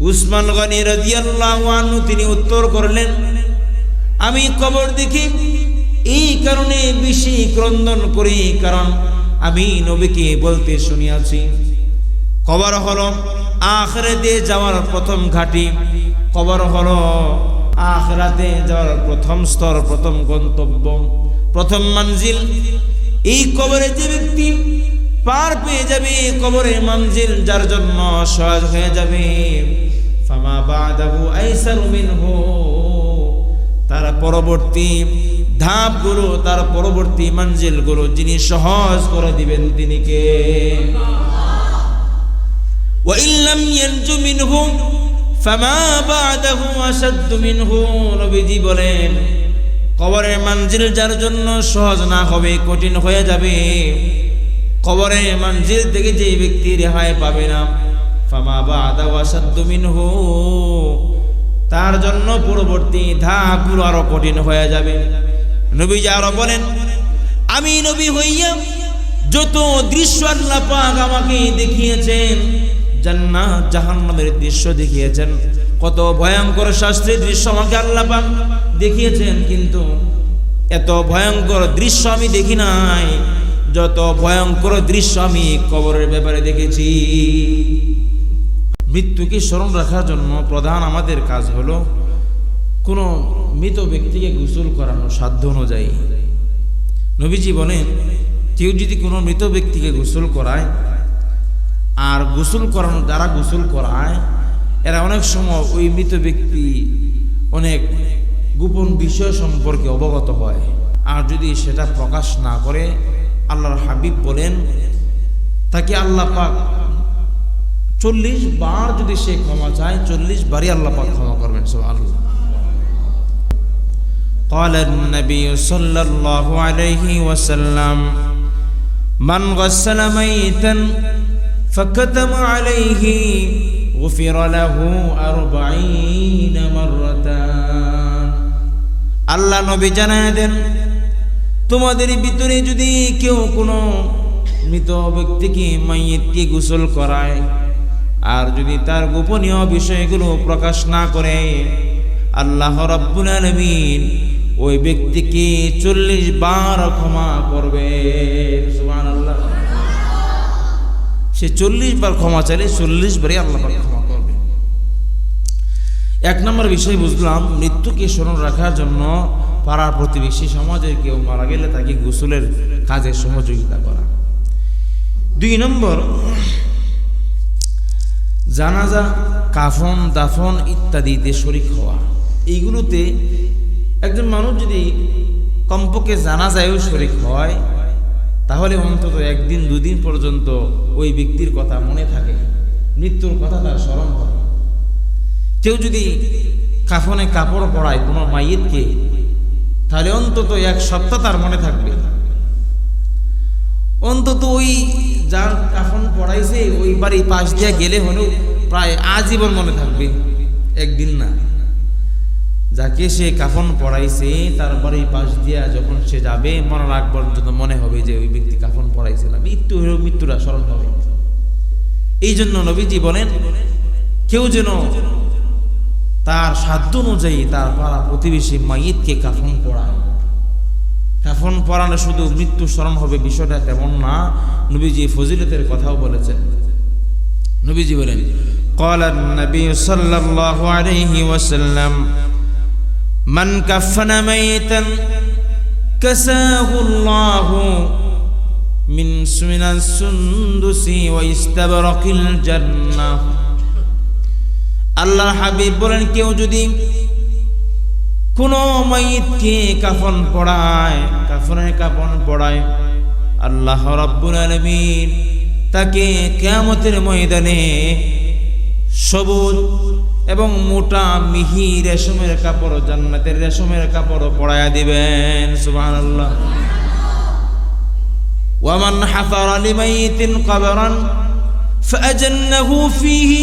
উসমান গনি রাদিয়াল্লাহু আনহু তিনি উত্তর করলেন, আমি কবর দেখি। এই কারণে বেশি ক্রন্দন করি, কারণ আমি নবীকে বলতে শুনিয়াছি। কবর হলো আখরাতে যাওয়ার প্রথম ঘাটি। কবর হলো আখরাতে যাওয়ার প্রথম স্তর, প্রথম গন্তব্য, প্রথম মঞ্জিল। এই কবরে যে ব্যক্তি পার পেয়ে যাবে, কবরে মঞ্জিল যার জন্য সহজ হয়ে যাবে। ফামা বাদাহু আইসারু মিনহু। তার পরবর্তী ধাপগুলো, তার পরবর্তী মঞ্জিলগুলো যিনি সহজ করে দিবেন তিনি কে? ওয়াইল্লাম ইয়ানজু মিনহু, ফামা বাদাহু আসাদ্দু মিনহু। নবীজি বলেন, কবরের মঞ্জিল যার জন্য সহজ না হবে, কঠিন হয়ে যাবে। কবরের মঞ্জিল থেকে যে ব্যক্তি রেহাই পাবে না ফামা বাদা ওয়াসাদ্দু মিনহু। তার জন্য পরবর্তী ধাপগুলো আরও কঠিন হয়ে যাবে। নবীজি আরও বলেন, আমি নবী হইয়া যত দৃশ্য আল্লাহ পাক আমাকে দেখিয়েছেন, জান্নাত, জাহান্নামের দৃশ্য দেখিয়েছেন। কত ভয়ঙ্কর শাস্ত্রের দৃশ্য আমাকে আল্লাহ পাক দেখিয়েছেন, কিন্তু এত ভয়ঙ্কর দৃশ্য আমি দেখি নাই। যত ভয়ঙ্কর দৃশ্য আমি কবরের ব্যাপারে দেখেছি। মৃত্যুকে স্মরণ রাখার জন্য প্রধান আমাদের কাজ হলো কোনো মৃত ব্যক্তিকে গোসল করানো সাধ্য অনুযায়ী। নবীজি বলেন, কেউ যদি কোনো মৃত ব্যক্তিকে গোসল করায়, আর গোসল করানো, যারা গোসল করায়, এরা অনেক সময় ওই মৃত ব্যক্তি অনেক গোপন বিষয় সম্পর্কে অবগত হয়। আর যদি সেটা প্রকাশ না করে, আল্লাহর হাবিব বলেন, তাকে আল্লাহ পাক চল্লিশ বার যদি সে ক্ষমা চায় চল্লিশ বারই আল্লাহ পাক ক্ষমা করবেন সব আল্লাহ قال النبي صلى الله عليه وسلم من غسل ميتا فكتم عليه غفر له أربعين مرة আল্লাহ নবী জানায় দেন তোমাদের ভিতরে যদি কেউ কোনো মৃত ব্যক্তিকে মাইয়িতকে গোসল করায় আর যদি তার গোপনীয় বিষয়গুলো প্রকাশ না করে, আল্লাহ রব্বুল আলমিন ওই ব্যক্তিকে চল্লিশ বার ক্ষমা করবে। সে চল্লিশ বার ক্ষমা চাইলে চল্লিশ বারই আল্লাহ ক্ষমা করবে। এক নম্বর বিষয় বুঝলাম, মৃত্যুকে স্মরণ রাখার জন্য পাড়ার প্রতিবেশী সমাজের কেউ মারা গেলে তাকে গোসলের কাজে সহযোগিতা করা। দুই নম্বর জানাজা, কাফন, দাফন ইত্যাদিতে শরিক হওয়া। এইগুলোতে একজন মানুষ যদি কমপক্ষে জানাজায়ও শরিক হয়, তাহলে অন্তত একদিন, দুদিন পর্যন্ত ওই ব্যক্তির কথা মনে থাকে, মৃত্যুর কথা তার স্মরণ করে। কেউ যদি কাফনে কাপড় পরায় কোনো মাইয়েতকে, তাহলে অন্তত এক সপ্তাহ তার মনে থাকবে। অন্তত ওই যার কাফন পড়াইছে, ওই বাড়ি পাশ দিয়ে গেলে হলেও প্রায় আজীবন মনে থাকবে, একদিন না। যাকে সে কাফন পড়াইছে, তার বাড়ির পাশ দিয়া যখন সে যাবে মনে আগ পর্যন্ত মনে হবে যে ওই ব্যক্তি কাফন পড়াইছিল মৃত্যু হলেও মৃত্যুরা স্মরণ হবে। এই জন্য নবীজি বলেন, কেউ যেন তার সাধ্য অনুযায়ী তার পাড়া প্রতিবেশী মাইয়িতকে কাফন পড়ায়। কাফন পরানো শুধু মৃত্যু স্মরণ হবে বিষয়টা তেমন না নবীজি ফজিলতের কথাও বলেছেন নবীজি বলেন قال النبي صلى الله عليه وسلم من كفن ميتا كساه الله من من السندس واستبرق الجنة আল্লাহ হাবিব বলেন কেউ যদি কোনো মাইতকে কাফন পড়ায়, কাফনের কাফন পড়ায়। আল্লাহ রাব্বুল আলামিন তাকে কেয়ামতের ময়দানে সবুজ এবং মোটা মিহি রেশমের কাপড়, জান্নাতের রেশমের কাপড় পড়ায়া দিবেন, সুবহানাল্লাহ। ওয়ামান হাফারা লিমাইতিন কবরান ফাআজান্নাহু ফীহি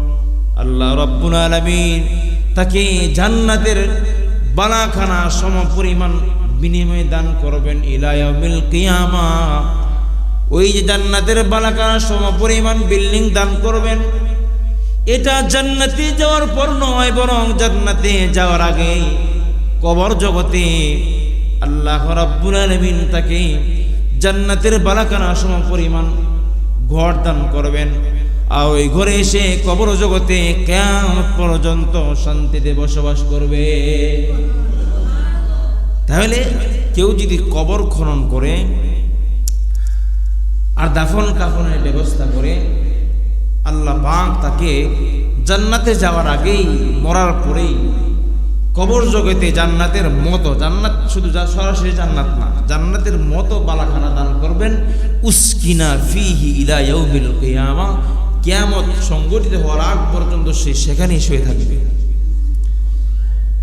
আল্লাহ রব্বুল আলামিন তাকে জান্নাতের বালাখানা সম পরিমাণ বিনিময়ে দান করবেন ইলায়ামিল কিয়ামা। ওই যে জান্নাতের বালাখানা সম পরিমাণ বিল্ডিং দান করবেন। এটা জান্নাতে যাওয়ার পর নয়, বরং জান্নাতে যাওয়ার আগে কবর জগতে আল্লাহ রাব্বুল আলামিন তাকে জান্নাতের বালাখানা সম পরিমাণ ঘর দান করবেন। আর ওই ঘরে এসে কবর জগতে কেমন পর্যন্ত শান্তিতে বসবাস করবে। তাহলে কেউ যদি কবর খনন করে, আর দাফন কাফনের ব্যবস্থা করে, আল্লাহ পাক তাকে জান্নাতে যাওয়ার আগেই, মরার পরেই কবর জগতে জান্নাতের মতো, জান্নাত শুধু যা সরাসরি জান্নাত না, জান্নাতের মতো বালাখানা দান করবেন, উস্কিনা ফিহি ইলা ইয়াউমিল কিয়ামা কিয়ামত সংগঠিত হওয়ার আগ পর্যন্ত সে সেখানেই শুয়ে থাকবে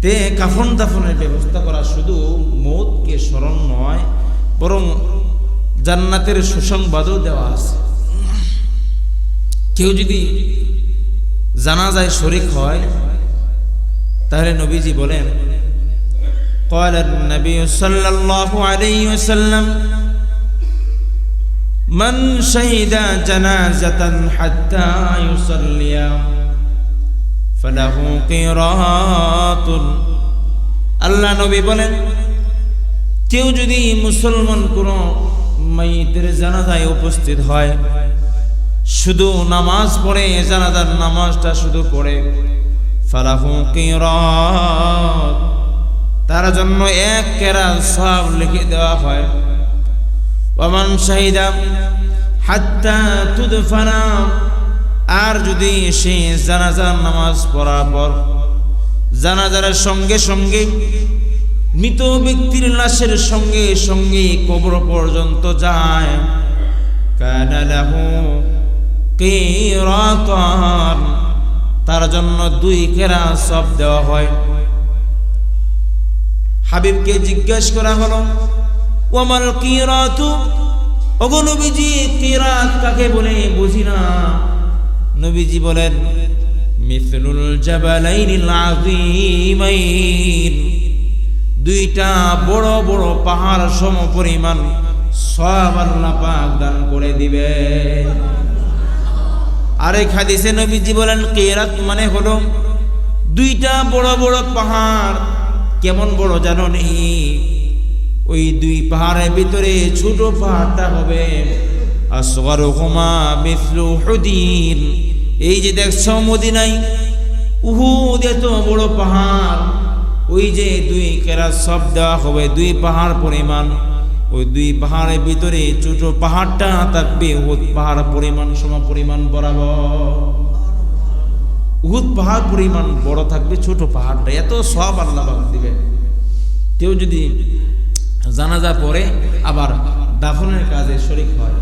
তে কাফন দাফনের ব্যবস্থা করা শুধু মৌতকে স্মরণ নয় বরং জান্নাতের সুসংবাদও দেওয়া আছে কেউ যদি জানাজায় শরিক হয় তাহলে নবীজি বলেন قال النبي صلى الله عليه وسلم من شهد جنازة حتى يصلي فله قيراط আল্লাহ নবী বলেন কেউ যদি মুসলমান কোন মাইতের জানাজায় উপস্থিত হয় শুধু নামাজ পড়ে জানাজার নামাজটা শুধু পড়ে ফালাহু কিরাত তার জন্য এক কেরা সব লিখে দেওয়া হয় ওমান শাহিদা, হাত্তা তুদফানা, আর যদি সে জানাজার নামাজ পড়ার পর জানাজার সঙ্গে সঙ্গে মৃত ব্যক্তির লাশের সঙ্গে সঙ্গে কবর পর্যন্ত যায়। কানা লাহু কিরাতান, তার জন্য দুই কেরা সব দেওয়া হয়। হাবিবকে জিজ্ঞেস করা হলো ওমাল কিরাতু? ওগো নবীজি, কিরাত কাকে বলে? বুঝি না। নবীজি বলেন মিথলুল জাবালাইনিল আযীমাইন। দুইটা বড় বড় পাহাড় সম পরিমাণ সব আল্লাহ পাক দান করে দিবে। আরেক হাদিসে নবীজি বলেন, কেরাত মানে হলো দুইটা বড় বড় পাহাড়। কেমন বড় জানো নেই? ওই দুই পাহাড়ের ভিতরে ছোট পাহাড়টা হবে। আসগর হুমা মিথলু হুদিন এই যে দেখছ মদিনাই উহুদ এত বড় পাহাড়। ওই যে দুই কেরা সব দেওয়া হবে, দুই পাহাড় পরিমাণ। ওই দুই পাহাড়ের ভিতরে ছোট পাহাড়টা থাকবে, উহুদ পাহাড় পরিমাণ সম পরিমাণ বরাবর। উহুদ পাহাড় পরিমাণ বড় থাকবে, ছোট পাহাড়টা। এত সব আল্লাহ দিবে কেউ যদি জানাজা পরে আবার দাফনের কাজে শরিক হয়।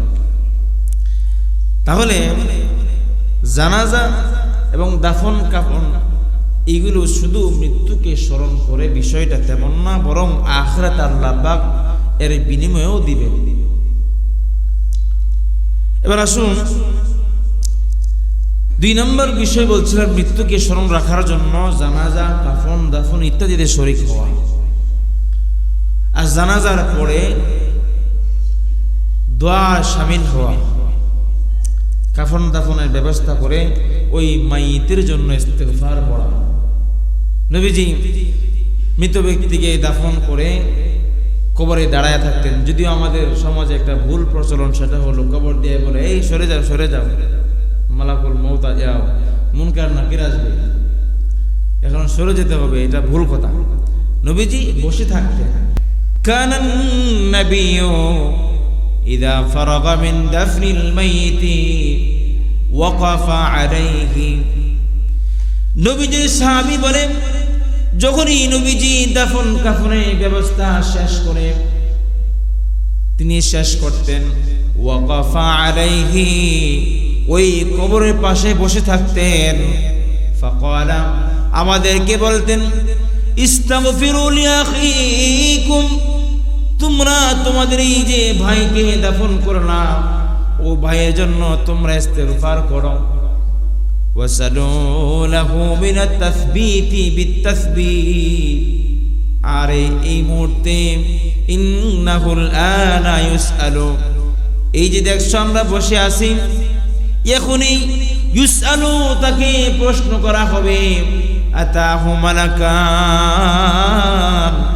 তাহলে জানাজা এবং দাফন, কাফন, এগুলো শুধু মৃত্যুকে স্মরণ করে বিষয়টা তেমন না, বরং আখরাত আল্লাহ পাক এর বিনিময়েও দিবে এবার আসুন, দুই নম্বর বিষয় বলছিলাম, মৃত্যুকে স্মরণ রাখার জন্য জানাজা, কাফন, দাফন ইত্যাদিতে শরিক হওয়া। আর জানাজার পরে দোয়া সামিল হওয়া, কাফন দাফনের ব্যবস্থা করে ওই মাইতের জন্য ইস্তেগফার পড়া। নবীজি মৃত ব্যক্তিকে দাফন করে কবরে দাঁড়ায় থাকতেন। যদিও আমাদের সমাজে একটা ভুল প্রচলন, সেটা হলো কবর দিয়ে বলে, এই, সরে যাও সরে যাও। মালাকুল মৌতা যাও। মুনকার নাকির আসবে। এখন সরে যেতে হবে, এটা ভুল কথা। নবীজি বসে থাকতেন। كان النبي إذا فرغ من دفن الميت وقف عليه নবীজি সাহাবি বলে যখনই নবীজি দাফন কাফনের ব্যবস্থা শেষ করে তিনি শেষ করতেন ওয়াকাফা আলাইহি ওই কবরের পাশে বসে থাকতেন ফাকালা আমাদেরকে বলতেন ইস্তাগফিরু লিআখিকুম তোমরা তোমাদের এই যে ভাইকে দাফন করলাম ও ভাইয়ের জন্য তোমরা ইস্তেগফার করো। আর এই- মুহূর্তে এই যে দেখছ আমরা বসে আছি, এখনই ইউসআলু তাকে প্রশ্ন করা হবে, আতাহু মালাকান?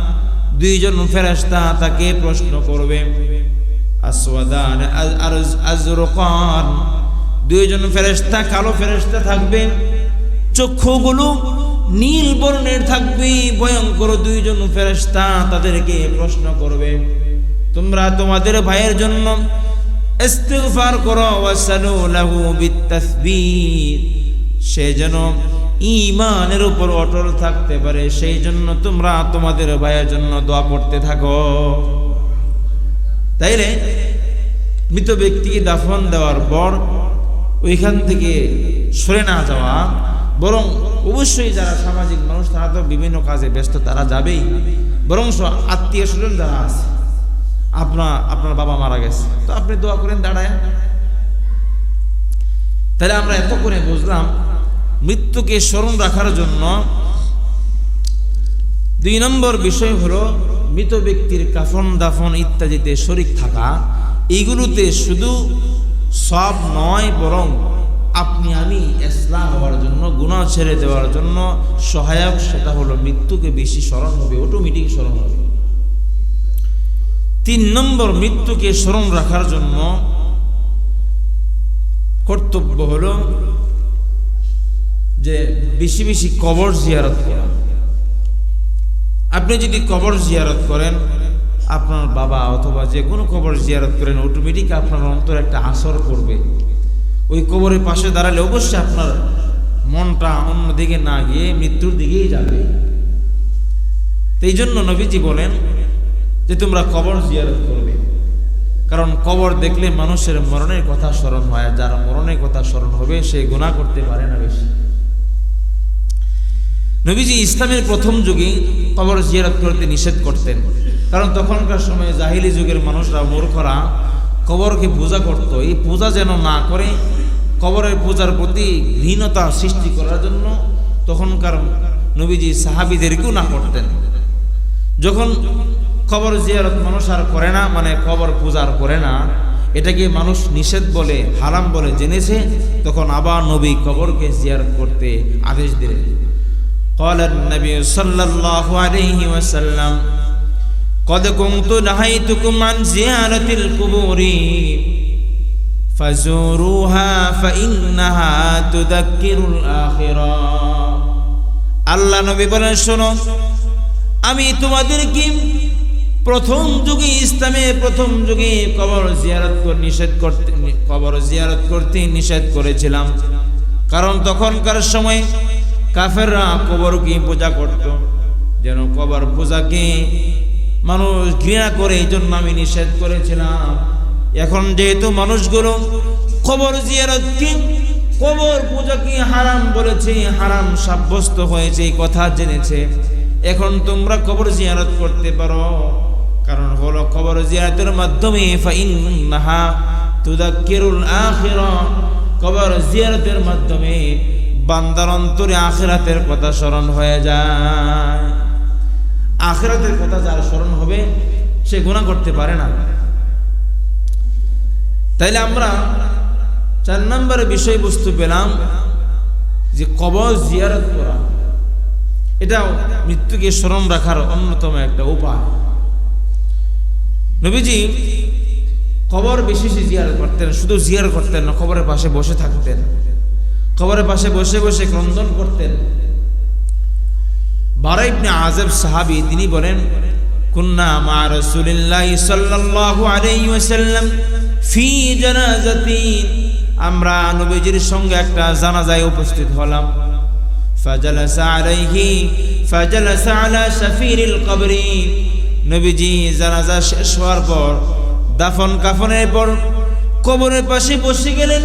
দুইজন ফেরেশতা তাকে প্রশ্ন করবে, আসওয়াদান আজরকান? দুইজন ফেরেশতা, কালো ফেরেশতা থাকবে, চক্ষুগুলো নীল বর্ণের থাকবে, ভয়ঙ্কর দুইজন ফেরেশতা তাদেরকে প্রশ্ন করবে, তোমরা তোমাদের ভাইয়ের জন্য ইস্তিগফার করো, ওয়াসালু লাহু বিতাসবিত সে যেন ঈমানের উপর অটল থাকতে পারে, সেই জন্য তোমরা তোমাদের ভাইয়ের জন্য দোয়া করতে থাকো। তাইলে মৃত ব্যক্তিকে দাফন দেওয়ার পর ওইখান থেকে সরে না যাওয়া, বরং অবশ্যই যারা সামাজিক মানুষ, তারা তো বিভিন্ন কাজে ব্যস্ত, তারা যাবেই। বরং আত্মীয় স্বজন যারা আছে আপনার আপনার বাবা মারা গেছে, তো আপনি দোয়া করেন দাঁড়ায়। তাহলে আমরা এত করে বুঝলাম মৃত্যুকে স্মরণ রাখার জন্য দুই নম্বর বিষয় হলো মৃত ব্যক্তির কাফন, দাফন ইত্যাদিতে শরিক থাকা। এইগুলোতে শুধু সব নয়, বরং আপনি, আমি ইসলাম হওয়ার জন্য গুণা ছেড়ে দেওয়ার জন্য সহায়ক সেটা হলো মৃত্যুকে বেশি স্মরণ হবে অটোমেটিক স্মরণ হবে। তিন নম্বর, মৃত্যুকে স্মরণ রাখার জন্য কর্তব্য হলো যে বেশি বেশি কবর জিয়ারত করা। আপনি যদি কবর জিয়ারত করেন, আপনার বাবা অথবা যে কোনো কবর জিয়ারত করেন অটোমেটিক আপনার অন্তর একটা আসর করবে ওই কবরের পাশে দাঁড়ালে অবশ্যই আপনার মনটা অন্যদিকে না গিয়ে মৃত্যুর দিকেই যাবে। এই জন্য নবীজি বলেন যে তোমরা কবর জিয়ারত করবে। কারণ কবর দেখলে মানুষের মরণের কথা স্মরণ হয় যার মরণের কথা স্মরণ হবে, সে গুণা করতে পারে না বেশি। নবীজি ইসলামের প্রথম যুগে কবর জিয়ারত করতে নিষেধ করতেন। কারণ তখনকার সময়ে জাহিলি যুগের মানুষরা মূর্খরা কবরকে পূজা করত। এই পূজা যেন না করে, কবরের পূজার প্রতি ঘৃণতা সৃষ্টি করার জন্য তখনকার নবীজি সাহাবিদেরকেও না করতেন। যখন কবর জিয়ারত মানুষ আর করে না মানে কবর পূজার করে না, এটাকে মানুষ নিষেধ বলে, হারাম বলে জেনেছে, তখন আবার নবী কবরকে জিয়ারত করতে আদেশ দিলেন। قال النبي صلى الله عليه وسلم قد كنت نهيتكم عن زيارة القبور فزوروها فإنها تذكر الآخرة আল্লাহ নবী বলেন শোনো আমি তোমাদেরকে প্রথম যুগে ইসলামে প্রথম যুগে কবর জিয়ারত করে নিষেধ করতে কবর জিয়ারত করতে নিষেধ করেছিলাম কারণ তখনকার সময় কাফেররা কবরকে পূজা করত। যেন কবর পূজাকে মানুষ ঘৃণা করে এই জন্য আমি নিষেধ করেছিলাম। এখন যেহেতু মানুষগুলো কবর জিয়ারতকে কবর পূজাকে হারাম বলেছে, হারাম সাব্যস্ত হয়েছে, এই কথা জেনেছে। এখন তোমরা কবর জিয়ারত করতে পারো। কারণ হলো কবর জিয়ারতের মাধ্যমে ফাইন্নাহা তুদাক্কিরুল আখিরা। কবর জিয়ারতের মাধ্যমে বান্দার অন্তরে আখিরাতের কথা স্মরণ হয়ে যায়। আখেরাতের কথা যার স্মরণ হবে, সে গুণা করতে পারে না। তাইলে আমরা চার নম্বরের বিষয়বস্তু পেলাম যে কবর জিয়ারত করা। এটাও মৃত্যুকে স্মরণ রাখার অন্যতম একটা উপায়। নবীজি কবর বেশি বেশি জিয়ার করতেন, শুধু জিয়ার করতেন না, কবরের পাশে বসে থাকতেন। কবরের পাশে বসে বসে ক্রন্দন করতেন বারা ইবনে আজব সাহাবী তিনি বলেন কুন্না মা রাসূলিল্লাহ সাল্লাল্লাহু আলাইহি ওয়াসাল্লাম ফি জানাজাতিন আমরা নবীজির সঙ্গে একটা জানাজায় উপস্থিত হলাম فجلس عليه فجلس على شفير القبر নবীজি জানাজা শেষ হওয়ার পর দাফন কাফনের পর কবরের পাশে বসে গেলেন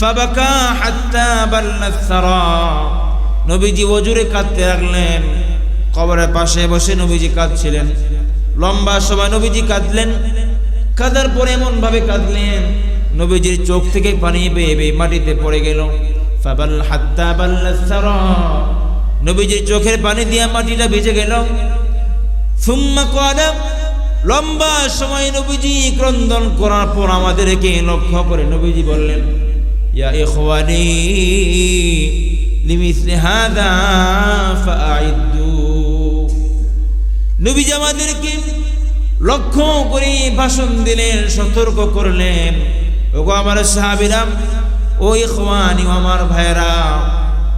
ফাবাকা হাত্তা বাল্লাত সারা। নবীজি ওজুরে কাঁদতে লাগলেন। কবরের পাশে বসে নবীজি কাঁদছিলেন। লম্বা সময় নবীজি কাঁদলেন। কাঁদার পরে এমন ভাবে কাঁদলেন, নবীজির চোখ থেকে পানি বেয়ে বেয়ে মাটিতে পড়ে গেল। ফাবাল হাত্তা বাল্লাত সারা। নবীজির চোখের পানি দিয়ে মাটিটা ভিজে গেল। সুম্মা কদম লম্বা সময় নবীজি ক্রন্দন করার পর আমাদেরকে লক্ষ্য করে নবীজি বললেন ইয়া ইখওয়ানি লিমিসলি হাদা ফাআইদ্দু নবীজি আমাদেরকে লক্ষ্য করে ভাষণ দিলেন, সতর্ক করলেন। ওগো আমার সাহাবিরাম ও ইখওয়ানি আমার ভাইরা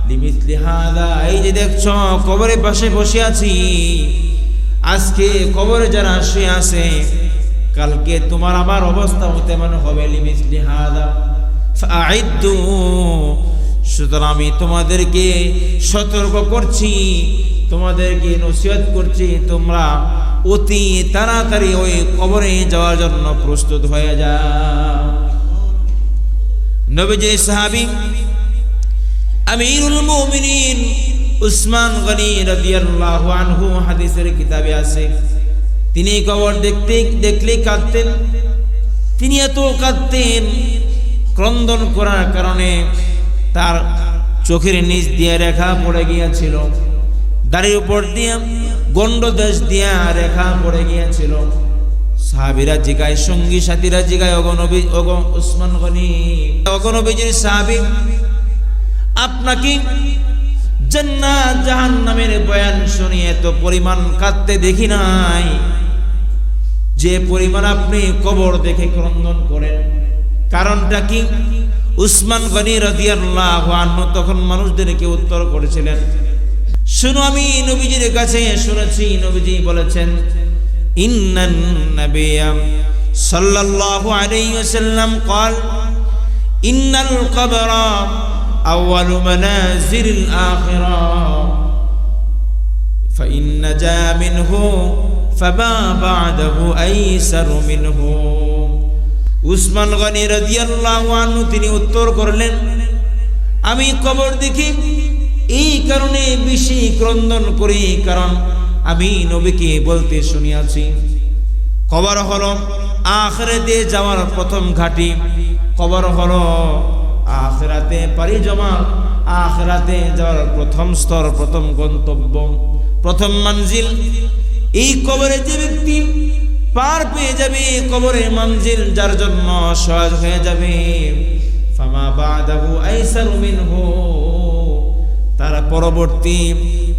লিমিসলি হাদা, এই যে দেখছ, কবরের পাশে বসে আছি। আজকে কবরে যারা শুয়ে আছে, কালকে তোমার আমার অবস্থা হতে মনে হবে লিমিসলি হাদা। সুতরাং আমি তোমাদেরকে সতর্ক করছি, তোমাদেরকে নসিহত করছি, তোমরা অতি তাড়াতাড়ি ওই কবরে যাওয়ার জন্য প্রস্তুত হয়ে যাও। নবীজি সাহাবী আমিরুল মুমিনিন উসমান গনি রাদিয়াল্লাহু আনহু হাদিসের কিতাবে আছে। তিনি কবর দেখতে দেখলে কাঁদতেন। তিনি এত কাঁদতেন ক্রন্দন করার কারণে তার চোখের নিচ দিয়ে রেখা পড়ে গিয়েছিল। দাড়ির উপর দিয়ে গন্ডদেশ দিয়া রেখা পড়ে গিয়েছিল। সাহাবিরা জিগায়, সঙ্গী সাথীরা জিগায় অগনবী অগ উসমান গনি অগনবীজির সাহাবি, আপনাকে জান্নাত, জাহান্নামের বয়ান শুনি এত পরিমাণ কাঁদতে দেখি নাই। যে পরিমাণ আপনি কবর দেখে ক্রন্দন করেন। কারণটা কি উসমান গনি রাদিয়াল্লাহু আনহু তখন মানুষদেরকে উত্তর করেছিলেন শুনো আমি নবীজির কাছে শুনেছি নবীজি বলেছেন ইন্নান নাবিয়্যা সাল্লাল্লাহু আলাইহি ওয়াসাল্লাম قال ইন্নাল কবরা أول منازل الآخرة فإن نجا منه فما بعده أيسر منه উসমান গনি রাদিয়াল্লাহু আনহু তিনি উত্তর করলেন, আমি কবর দেখি। এই কারণে বেশি ক্রন্দন করি, কারণ আমি নবীকে বলতে শুনিয়াছি। কবর হলো আখরাতে যাওয়ার প্রথম ঘাটি। কবর হলো আখরাতে পারি জমা। আখরাতে যাওয়ার প্রথম স্তর, প্রথম গন্তব্য, প্রথম মঞ্জিল। এই কবরে যে ব্যক্তি পার পেয়ে যাবে, কবরে মঞ্জিল যার জন্য সহজ হয়ে যাবে। ফামা বাদাহু আইসারু মিনহু। তার পরবর্তী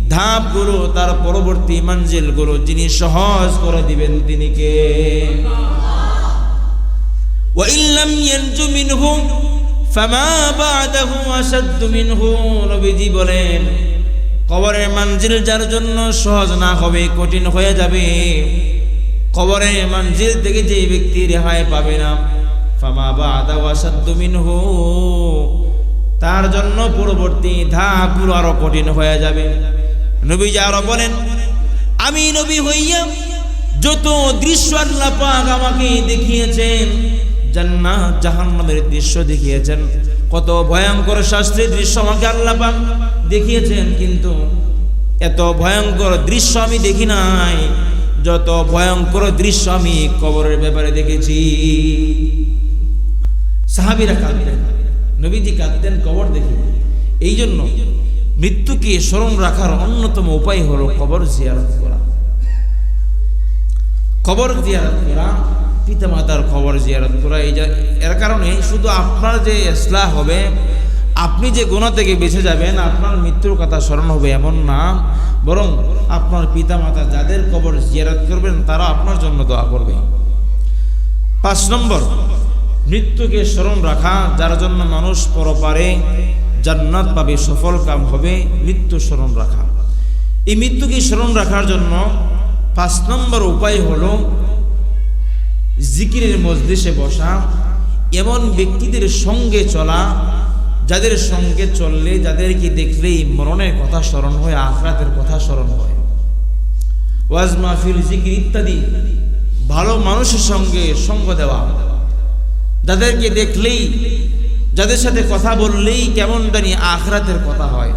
ধাপগুলো, তার পরবর্তী মঞ্জিলগুলো যিনি সহজ করে দিবেন, তিনি কে? ওয়াইল্লাম ইয়ানজু মিনহু, ফামা বাদাহু আসাদ্দু মিনহু। নবীজি বলেন, কবরের মঞ্জিল যার জন্য সহজ না হবে, কঠিন হয়ে যাবে। কবরের মঞ্জিল থেকে যে ব্যক্তি রেহাই পাবে না, ফামা বাদা ওয়াসাদ্দু মিনহু, তার জন্য পরবর্তী ধাপগুলো আরও কঠিন হয়ে যাবে। নবীজি আরও বলেন, আমি নবী হইয়া যত দৃশ্য আল্লাহ পাক আমাকে দেখিয়েছেন, জান্নাত, জাহান্নামের দৃশ্য দেখিয়েছেন। কত ভয়ঙ্কর শাস্ত্রের দৃশ্য আমাকে আল্লাহ পাক দেখিয়েছেন, কিন্তু এত ভয়ঙ্কর দৃশ্য আমি দেখি নাই। যত ভয়ঙ্কর দৃশ্য আমি কবরের ব্যাপারে দেখেছি। সাহাবিরা কাঁদতেন নবীজি কাঁদতেন কবর দেখে। এই জন্য মৃত্যুকে স্মরণ রাখার অন্যতম উপায় হলো কবর জিয়ারত করা। কবর জিয়ারত করা পিতা মাতার খবর জিয়ারত করা, এই এর কারণে শুধু আপনার যে ইসলাহ হবে, আপনি যে গুণা থেকে বেঁচে যাবেন, আপনার মৃত্যুর কথা স্মরণ হবে এমন না। বরং আপনার পিতা মাতা যাদের কবর জিয়ারত করবেন, তারা আপনার জন্য দোয়া করবে। পাঁচ নম্বর, মৃত্যুকে স্মরণ রাখা, যার জন্য মানুষ পরপারে জান্নাত পাবে, সফল কাম হবে, মৃত্যু স্মরণ রাখা। এই মৃত্যুকে স্মরণ রাখার জন্য পাঁচ নম্বর উপায় হলো জিকিরের মজলিসে বসা, এমন ব্যক্তিদের সঙ্গে চলা যাদের সঙ্গে চললে, যাদেরকে দেখলেই মরণের কথা স্মরণ হয়, আখরাতের কথা স্মরণ হয়। ওয়াজ মাহফিল জিকির ইত্যাদি। ভালো মানুষের সঙ্গে সঙ্গ দেওয়া। যাদেরকে দেখলেই, যাদের সাথে কথা বললেই কেমন জানি আখরাতের কথা হয়।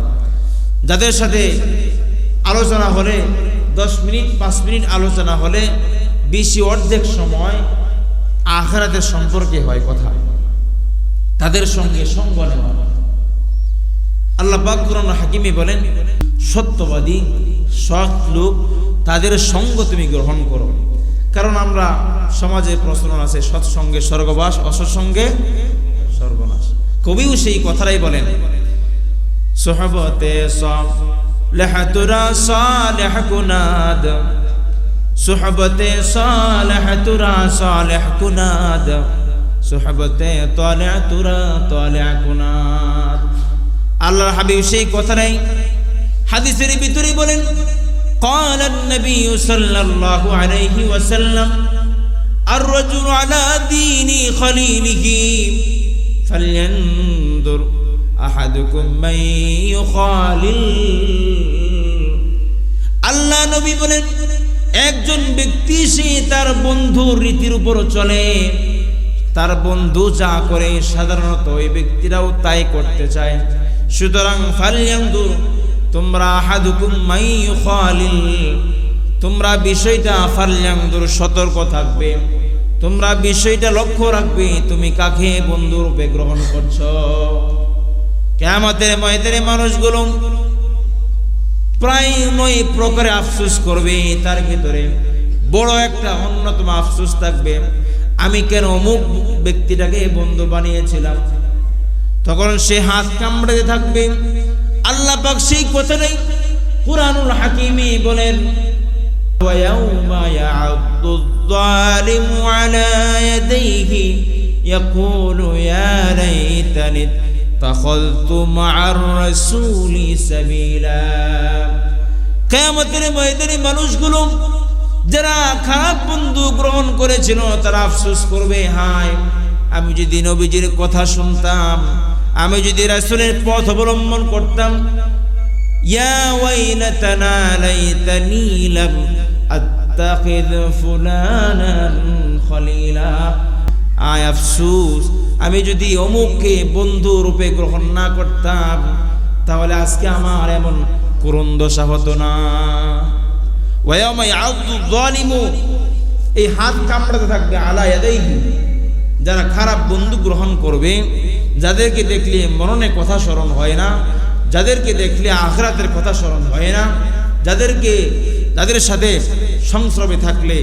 যাদের সাথে আলোচনা হলে, দশ মিনিট, পাঁচ মিনিট আলোচনা হলে, বেশি অর্ধেক সময় আখরাতের সম্পর্কে হয় কথা। তাদের সঙ্গে সঙ্গ নেওয়া। আল্লাহ হাকিমে বলেন, সত্যবাদী, সৎ লোক, তাদের সঙ্গ তুমি গ্রহণ করো। কারণ আমরা সমাজে প্রচলন আছে সৎসঙ্গে স্বর্গবাস অসৎসঙ্গে সর্বনাশ কবিও সেই কথাটাই বলেন, সোহবতে সব লেহাতুরা সালেহ কুনাদ, সোহবতে সালেহ কুনাদ। সোহবতে তলে তুরা তলে কুনাদ আল্লাহর হাবিব সেই কথাটাই হাদিসের ভিতরে বলেন قال النبي صلى الله عليه وسلم الرجل على دين خليله فلينظر أحدكم من يخالل আল্লাহ নবী বলেন একজন ব্যক্তি সে তার বন্ধুর রীতির উপর চলে তার বন্ধু যা করে সাধারণত ওই ব্যক্তিরাও তাই করতে চায়। সুতরাং ফালিয়ান্দুর তোমরা হাদুকুম মাই তোমরা বিষয়টা ফালিয়ান্দুর সতর্ক থাকবে। তোমরা বিষয়টা লক্ষ্য রাখবে, তুমি কাকে বন্ধু রূপে গ্রহণ করছ? কেমতের ময়দানে মানুষগুলো প্রায় নয় প্রকারে আফসোস করবে, তার ভিতরে বড় একটা অন্যতম আফসোস থাকবে। আমি কেন অমুক ব্যক্তিটাকে বন্ধু বানিয়েছিলাম তখন সে হাত কামড়াতে থাকবে আল্লাহ পাক সেই কথা নেই কুরআনুল হাকিমে বলেন ويوم يعض الظالم على يديه يقول يا ليتني اتخذت مع الرسول سبيلا কেয়ামতের ময়দানে মানুষগুলো যারা খারাপ বন্ধু গ্রহণ করেছিল, তারা আফসোস করবে, হায়, আমি যদি নবীজির কথা শুনতাম, আমি যদি রাসূলের পথ অবলম্বন করতাম আফসোস, আমি যদি অমুককে বন্ধু রূপে গ্রহণ না করতাম, তাহলে আজকে আমার এমন করুণ দশা হতো না। এই হাত কামড়াতে থাকবে আলা ইয়াদাইহি। যারা খারাপ বন্ধু গ্রহণ করবে, যাদেরকে দেখলে মরণে কথা স্মরণ হয় না, যাদেরকে দেখলে আখরাতের কথা স্মরণ হয় না, যাদেরকে, যাদের সাথে সংস্রবে থাকলে,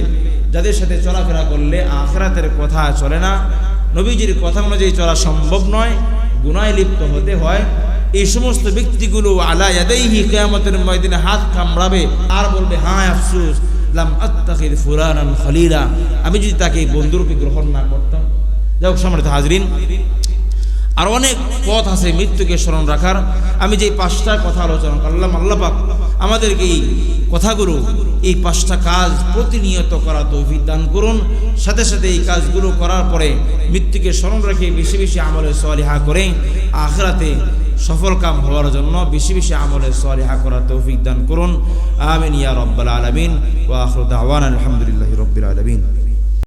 যাদের সাথে চলাফেরা করলে আখরাতের কথা চলে না। নবীজির কথা অনুযায়ী চলা সম্ভব নয়, গুনায় লিপ্ত হতে হয়। এই সমস্ত ব্যক্তিগুলো আলা কিয়ামতের ময়দানে হাত কামড়াবে, আর বলবে হ্যাঁ আফসোস আমি যদি তাকে বন্ধুরূপে গ্রহণ না করতাম। যাই হোক, সম্মানিত হাজরিন, আর অনেক পথ আছে মৃত্যুকে স্মরণ রাখার। আমি যে পাঁচটা কথা আলোচনা করলাম আল্লাপাক আমাদেরকে এই কথাগুলো, এই পাঁচটা কাজ প্রতিনিয়ত করা তৌফিক দান করুন। সাথে সাথে এই কাজগুলো করার পরে মৃত্যুকে স্মরণ রেখে বেশি বেশি আমলে সলিহা করে আখরাতে সফল কাম হওয়ার জন্য বেশি বেশি আমলে সরিহা করার তৌফিক দান করুন। আমিন ইয়া রব্বাল আলমিন। ওয়া আখরুদ আওয়ান আলহামদুলিল্লাহ রব্বিল আলমিন।